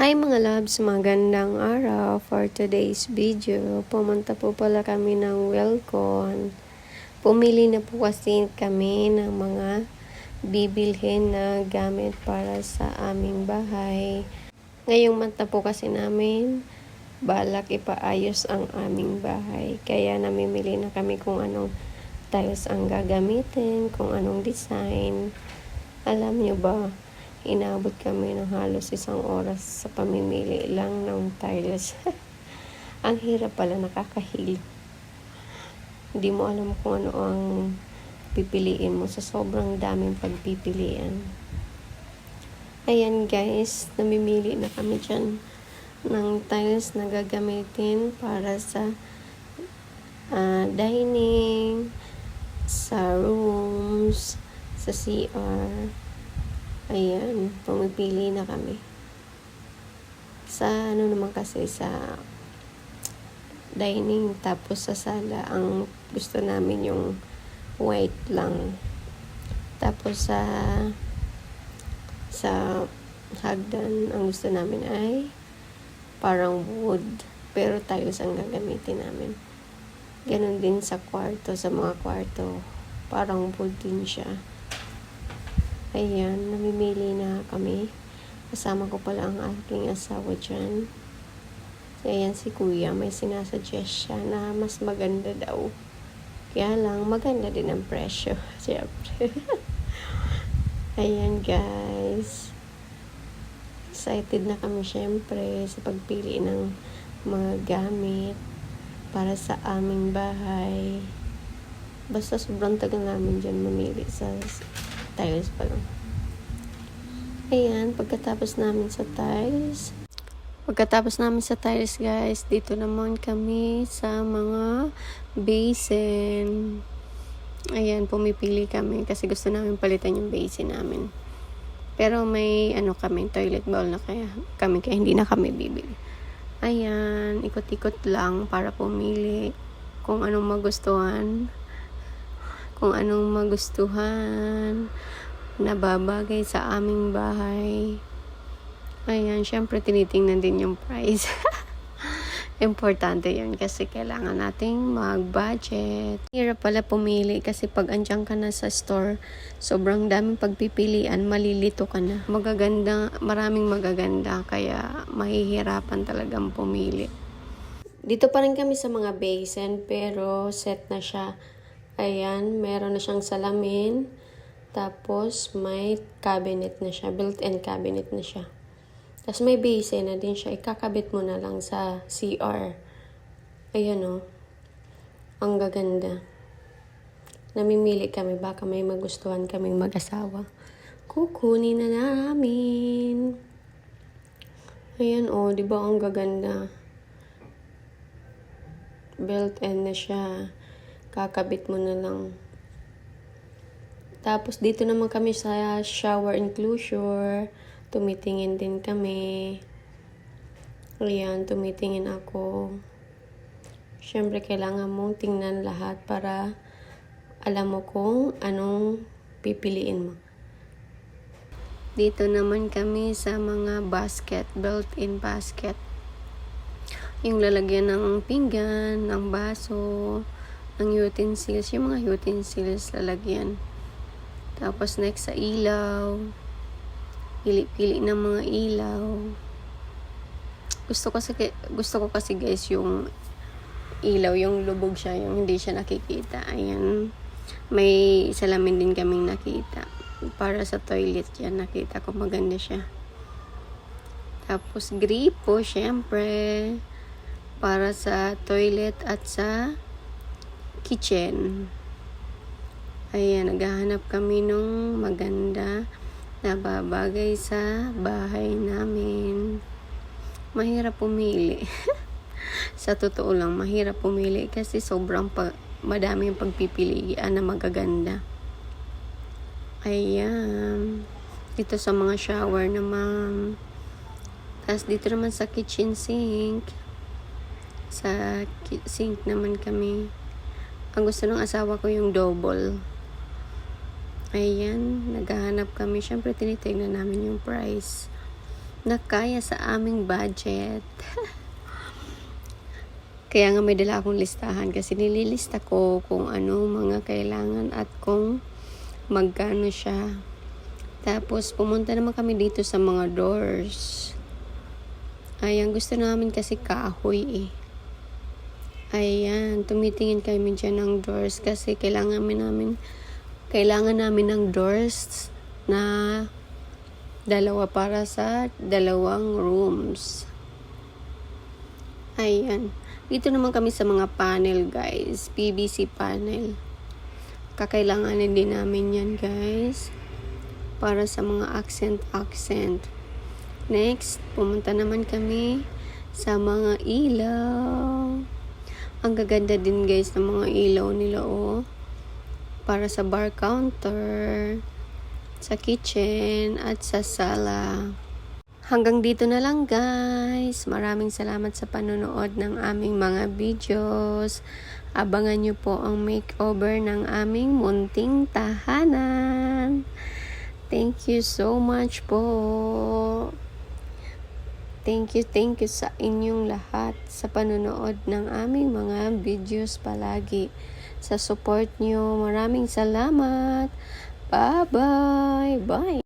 Hi mga loves, magandang araw for today's video. Pumunta po pala kami ng Welcon. Pumili na po kasi kami ng mga bibilhin na gamit para sa aming bahay. Ngayong mata po kasi namin, balak ipaayos ang aming bahay. Kaya namimili na kami kung anong tiles ang gagamitin, kung anong design. Alam nyo ba, inabot kami ng halos isang oras sa pamimili lang ng tiles. ang hirap pala, nakakahilo. Hindi mo alam kung ano ang pipiliin mo sa sobrang daming pagpipilian. Ayan guys, namimili na kami dyan ng tiles na gagamitin para sa ah, dining, sa rooms, sa CR. Ayan, pumipili na kami. Sa ano naman kasi sa dining tapos sa sala ang gusto namin yung white lang. Tapos sa sa hagdan ang gusto namin ay parang wood pero tiles ang gagamitin namin. Ganon din sa kwarto, sa mga kwarto. Parang wood din siya. Ayan, namimili na kami. Kasama ko pala ang aking asawa dyan. Ayan si kuya, may sinasuggest siya na mas maganda daw. Kaya lang, maganda din ang presyo. Siyempre. Ayan guys. Excited na kami syempre sa pagpili ng mga gamit para sa aming bahay. Basta sobrang tagal namin dyan mamili sa tiles pa lang. Ayan, pagkatapos namin sa tiles, pagkatapos namin sa tiles guys, dito naman kami sa mga basin. Ayan, pumipili kami kasi gusto namin palitan yung basin namin. Pero may ano kami, toilet bowl na kaya kami kaya hindi na kami bibili. Ayan, ikot-ikot lang para pumili kung anong magustuhan. Kung anong magustuhan na babagay sa aming bahay. Ayan, syempre tinitingnan din yung price. Importante yun kasi kailangan nating mag-budget. Hirap pala pumili kasi pag andyan ka na sa store, sobrang daming pagpipilian, malilito ka na. Magaganda, maraming magaganda, kaya mahihirapan talagang pumili. Dito pa rin kami sa mga basin, pero set na siya. Ayan, meron na siyang salamin. Tapos, may cabinet na siya. Built-in cabinet na siya. Tapos may basin na din siya. Ikakabit mo na lang sa CR. Ayan o. Ang gaganda. Namimili kami. Baka may magustuhan kaming mag-asawa. Kukunin na namin. Ayan o. Di ba ang gaganda? Built-in na siya. Kakabit mo na lang. Tapos dito naman kami sa shower enclosure. Tumitingin din kami. Ayan, tumitingin ako. Siyempre, kailangan mong tingnan lahat para alam mo kung anong pipiliin mo. Dito naman kami sa mga basket, built-in basket. Yung lalagyan ng pinggan, ng baso, ng utensils, yung mga utensils lalagyan. Tapos next sa ilaw, pili-pili ng mga ilaw. Gusto kasi gusto ko kasi guys yung ilaw, yung lubog siya, yung hindi siya nakikita. Ayan. May salamin din kaming nakita. Para sa toilet yan, nakita ko maganda siya. Tapos gripo, syempre. Para sa toilet at sa kitchen. Ayan, naghahanap kami nung maganda na babagay sa bahay namin. Mahirap pumili. sa totoo lang, mahirap pumili kasi sobrang pa, madaming pagpipilian na magaganda. Ayan. Dito sa mga shower naman. Tapos dito naman sa kitchen sink. Sa sink naman kami. Ang gusto ng asawa ko yung double. Ayan, naghahanap kami. Siyempre, tinitignan namin yung price. na kaya sa aming budget. Kaya nga may dala akong listahan kasi nililista ko kung ano mga kailangan at kung magkano siya. Tapos pumunta naman kami dito sa mga doors. Ayan, gusto namin kasi kahoy eh. Ayan, tumitingin kami dyan ng doors kasi kailangan namin kailangan namin ng doors na dalawa para sa dalawang rooms. Ayan. Dito naman kami sa mga panel, guys. PVC panel. Kakailanganin din namin yan, guys. Para sa mga accent-accent. Next, pumunta naman kami sa mga ilaw. Ang gaganda din, guys, ng mga ilaw nila, oh. Para sa bar counter, sa kitchen, at sa sala. Hanggang dito na lang guys. Maraming salamat sa panonood ng aming mga videos. Abangan nyo po ang makeover ng aming munting tahanan. Thank you so much po. Thank you, thank you sa inyong lahat sa panonood ng aming mga videos palagi. Sa support nyo, maraming salamat. Bye-bye. Bye.